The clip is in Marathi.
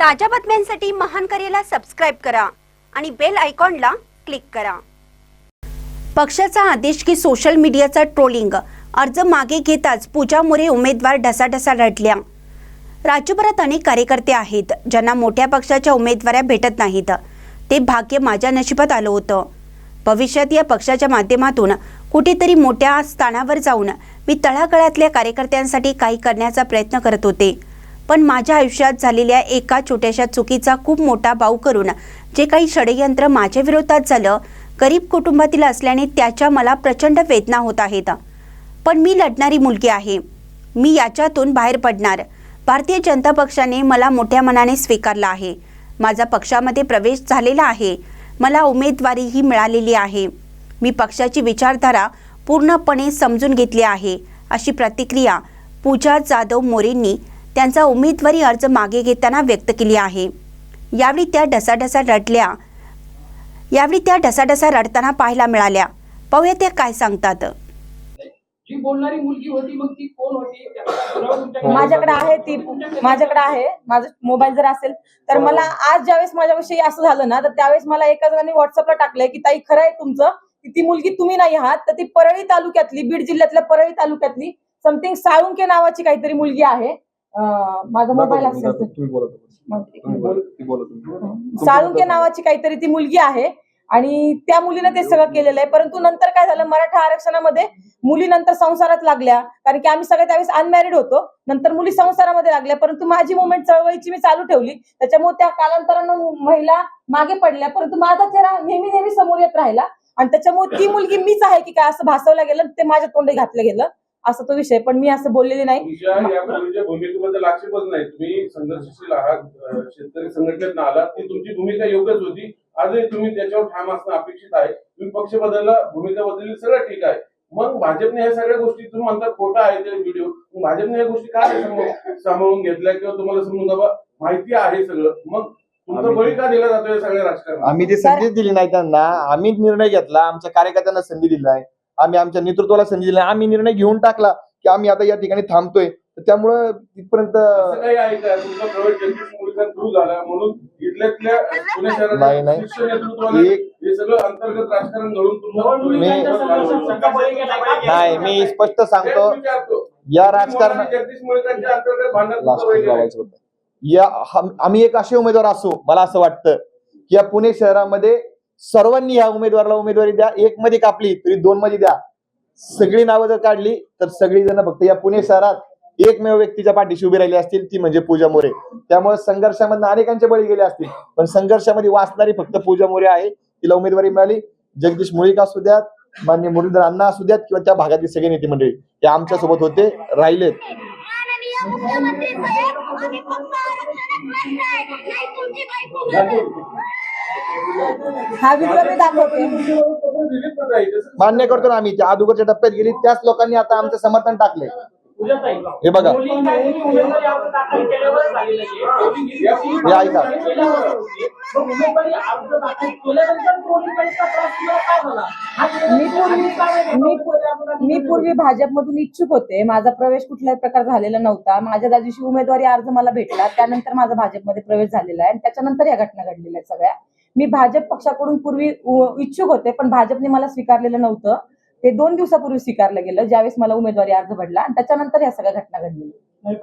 ताज्या बातम्यांसाठी महान करेला सबस्क्राईब करा आणि बेल आयकॉनला क्लिक करा. पक्षाचा आदेश की सोशल मीडियाचा ट्रोलिंग अर्ज मागे घेताच पूजा मोरे उमेदवार ढसाढसा रडल्या. राज्यभरात अनेक कार्यकर्ते आहेत ज्यांना मोठ्या पक्षाच्या उमेदवाऱ्या भेटत नाहीत. ते भाग्य माझ्या नशिबात आलं होतं. भविष्यात या पक्षाच्या माध्यमातून कुठेतरी मोठ्या स्थानावर जाऊन मी तळागळातल्या कार्यकर्त्यांसाठी काही करण्याचा प्रयत्न करत होते. पण माझ्या आयुष्यात झालेल्या एका छोट्याशा चुकीचा खूप मोठा भाव करून जे काही षडयंत्र माझ्या विरोधात झालं गरीब कुटुंबातील असल्याने त्याच्या मला प्रचंड वेदना होत आहेत. पण मी लढणारी मुलगी आहे. मी याच्यातून बाहेर पडणार. भारतीय जनता पक्षाने मला मोठ्या मनाने स्वीकारला आहे. माझा पक्षामध्ये प्रवेश झालेला आहे. मला उमेदवारीही मिळालेली आहे. मी पक्षाची विचारधारा पूर्णपणे समजून घेतली आहे अशी प्रतिक्रिया पूजा जाधव मोरेंनी त्यांचा उमेदवारी अर्ज मागे घेताना व्यक्त केली आहे. यावेळी त्या ढसाढसा रडल्या. यावेळी त्या ढसाढसा रडताना पाहायला मिळाल्या. पाहूया त्या काय सांगतात. जी बोलणारी मुलगी होती मग ती कोण होती? त्याचा पुरावा तुमच्याकडे माझ्याकडे आहे ती. माझ्याकडे आहे. माझा मोबाईल जर असेल तर मला आज ज्यावेळेस माझ्याविषयी असं झालं ना तर त्यावेळेस मला एका जणांनी व्हॉट्सअपला टाकलंय की ताई खरं आहे तुमचं की ती मुलगी तुम्ही नाही आहात तर ती परळी तालुक्यातली बीड जिल्ह्यातल्या परळी तालुक्यातली समथिंग साळुंके नावाची काहीतरी मुलगी आहे. माझा मोबाईल असेल तुम्ही साळुंके नावाची काहीतरी ती मुलगी आहे आणि त्या मुलीनं ते सगळं केलेलं आहे. परंतु नंतर काय झालं? मराठा आरक्षणामध्ये मुली नंतर संसारात लागल्या. कारण की आम्ही सगळे त्यावेळेस अनमॅरिड होतो. नंतर मुली संसारामध्ये लागल्या. परंतु माझी मुवमेंट चळवळीची मी चालू ठेवली. त्याच्यामुळे त्या कालांतरानं महिला मागे पडल्या. परंतु माझा चेहरा नेहमी नेहमी समोर येत राहिला. आणि त्याच्यामुळे ती मुलगी मीच आहे की काय असं भासवलं गेलं ते माझ्या तोंडी घातलं गेलं. असं तो विषय पण मी असं बोललेली नाही. भूमिकेबद्दल आक्षेपच नाही. तुम्ही संघर्षशील आहात शेतकरी संघटनेत आलात. ती तुमची भूमिका योग्यच होती. आजही तुम्ही त्याच्यावर ठाम असणं अपेक्षित आहे. तुम्ही पक्ष बदलला भूमिका बदलली सगळं ठीक आहे. मग भाजपने ह्या सगळ्या गोष्टी तुम्ही म्हणता खोटा आहे ते व्हिडिओ भाजपने ह्या गोष्टी का नाही सांभाळून घेतल्या किंवा तुम्हाला समजून बाबा माहिती आहे सगळं. मग आम्ही- बळी का दिला जातो या सगळ्या राजकारणात? आम्ही ती संधीच दिली नाही त्यांना. आम्ही निर्णय घेतला. आमच्या कार्यकर्त्यांना संधी दिली नाही. आम्ही आमच्या नेतृत्वाला संधी दिली नाही. आम्ही निर्णय घेऊन टाकला की आम्ही आता या ठिकाणी थांबतोय. तर त्यामुळं तिथपर्यंत असं काही आहे का? तुमचा प्रवेश जगदीश मुळीकर थ्रू झाला. म्हणून इथल्यातल्या पुणे नाही, नाही. एक- हे. नाही मी स्पष्ट सांगतो. या राजकारण. या आम्ही एक असे उमेदवार असू मला असं वाटतं की या पुणे शहरामध्ये सर्वांनी या उमेदवाराला उमेदवारी द्या. एक मध्ये कापली तरी दोन मध्ये द्या. सगळी नावं जर काढली तर सगळी जण फक्त या पुणे शहरात एकमेव व्यक्तीच्या पाठीशी उभी राहिली असतील ती म्हणजे पूजा मोरे. त्यामुळे संघर्षामधून अनेकांचे बळी गेले असतील पण संघर्षामध्ये वाचणारी फक्त पूजा मोरे आहे. तिला उमेदवारी मिळाली. जगदीश मुळीक असू द्यात मान्य मुरलीधर अण्णा असू द्यात किंवा त्या भागातील सगळे नेते मंडळी. ते आमच्यासोबत होते राहिलेत. हा व्हिडिओ मी दाखवते मान्य करतो ना आम्ही त्या अगोदरच्या टप्प्यात गेली त्याच लोकांनी आता आमचं समर्थन टाकले हे बघा. हे ऐका. हा मी पूर्वी मी पूर्वी- मी पूर्वी भाजपमधून इच्छुक होते. माझा प्रवेश कुठल्याही प्रकार झालेला नव्हता. माझ्या दिवशी उमेदवारी अर्ज मला भेटला. त्यानंतर माझा भाजपमध्ये प्रवेश झालेला आहे. आणि त्याच्यानंतर या घटना घडलेल्या आहेत सगळ्या. मी भाजप पक्षाकडून पूर्वी इच्छुक होते पण भाजपने मला स्वीकारलेलं नव्हतं. ते दोन दिवसापूर्वी स्वीकारलं गेलं ज्यावेळेस मला उमेदवारी अर्ज भरला आणि त्याच्यानंतर या सगळ्या घटना घडलेल्या.